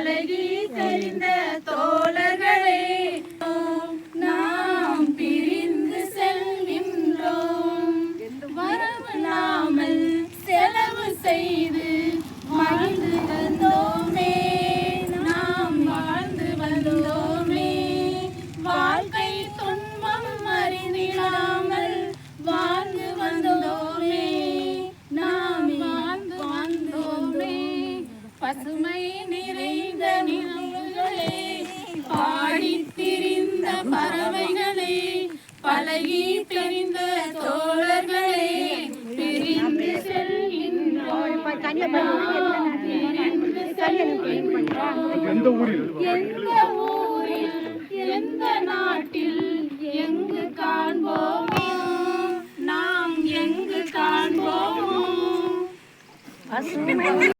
அழகி தெரிந்த பசுமை நிறைந்த நிலவுகளே பாடித்திரிந்த பறவைகளே பழகி தெரிந்த தோழர்களே பிரிந்து செல்கின்றோம். எந்த ஊரில் எந்த ஊரில்? எந்த நாட்டில்? எங்கு காண்போமோ? நாம் எங்கு காண்போமோ?